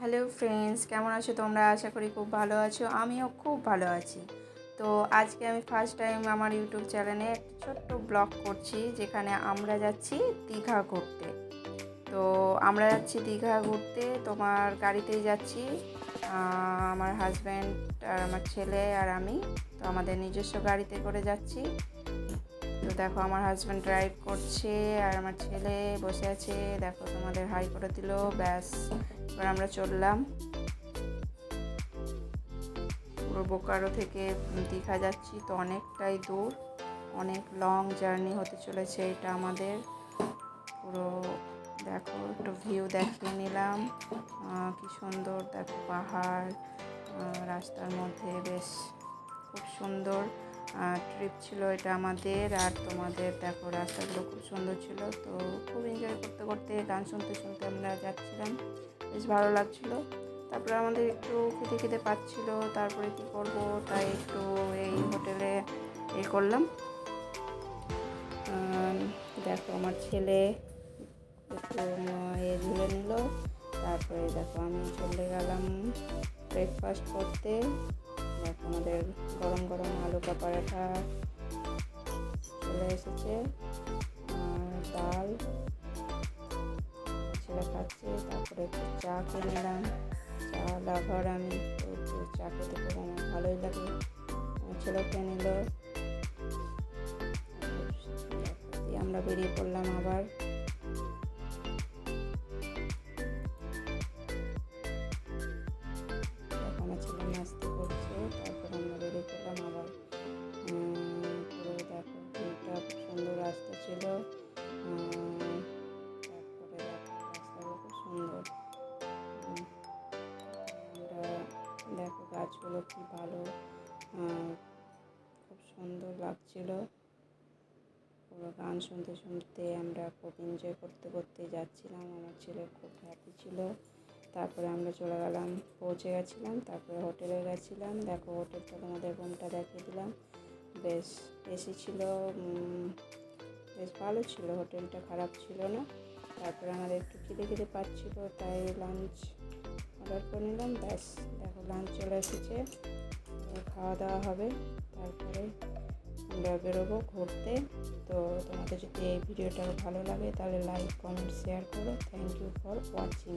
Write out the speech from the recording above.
Hello friends, কেমন আছো তোমরা? আশা করি খুব ভালো আছো। আমিও খুব ভালো আছি। তো আজকে আমি ফার্স্ট টাইম আমার ইউটিউব চ্যানেলে একটা ছোট্ট ব্লগ করছি, যেখানে আমরা যাচ্ছি দীঘা ঘুরতে। তো আমরা যাচ্ছি দীঘা ঘুরতে, তোমার গাড়িতেই যাচ্ছি। আমার হাজব্যান্ড আর আমার ছেলে আর আমি, তো আমাদের নিজস্ব গাড়িতে করে যাচ্ছি। তো দেখো আমার হাজব্যান্ড ড্রাইভ করছে, আর আমার ছেলে বসে আছে। দেখো তোমাদের হাই করে দিল, ব্যাস। এবার আমরা চললাম। পুরো বোকারো থেকে দীঘা যাচ্ছি, তো অনেকটাই দূর। অনেক লং জার্নি হতে চলেছে এটা আমাদের। পুরো দেখো, একটু ভিউ দেখিয়ে নিলাম। কি সুন্দর দেখো পাহাড়। রাস্তার মধ্যে বেশ খুব সুন্দর। ট্রিপ ছিল এটা আমাদের, আর তোমাদের দেখো রাস্তাগুলো খুব সুন্দর ছিল, তো খুব এনজয় করতে করতে, গান শুনতে শুনতে আমরা যাচ্ছিলাম, বেশ ভালো লাগছিল। তারপরে আমাদের একটু খেতে খেতে পাচ্ছিলো, তারপরে কি করব, তাই একটু এই হোটেলে এ করলাম। দেখো আমার ছেলে একটু এ ঝুলে নিল, তারপরে দেখো আমি চলে গেলাম ব্রেকফাস্ট করতে। দেখো আমাদের গরম গরম আলু কা পরাঠা চলে এসেছে। আর ডাল ছেলে খাচ্ছে, তারপরে একটু চা খেয়ে নিলাম। চা লাভার আমি একটু চা খেতে খুব আমার ভালোই লাগে। ছেলেও খেয়ে নিল। আমরা বেরিয়ে পড়লাম আবার। রাস্তা ছিল। তারপরে রাস্তাগুলো খুব সুন্দর। আমরা দেখো গাছগুলো কি ভালো। খুব সুন্দর লাগছিল। পুরো গান শুনতে শুনতে আমরা খুব এনজয় করতে করতে যাচ্ছিলাম। আমার ছেলে খুব হ্যাপি ছিল। তারপরে আমরা চলে গেলাম পৌঁছে গেছিলাম তারপরে হোটেলে গেছিলাম। দেখো হোটেলটা তোমাদের রুমটা দেখিয়ে দিলাম। বেশ এসি ছিল। উম, বেশ ভালো ছিল, হোটেলটা খারাপ ছিল না। তারপরে আমাদের একটু খিদে খিদে পাচ্ছিল তাই লাঞ্চ অর্ডার করে নিলাম। ব্যাস, দেখো লাঞ্চ চলে এসেছে। খাওয়া দাওয়া হবে। তারপরে আমরা বেরোবো ঘুরতে। তো তোমাদের যদি এই ভিডিওটা ভালো লাগে, তাহলে লাইক কমেন্ট শেয়ার করো। Thank you for watching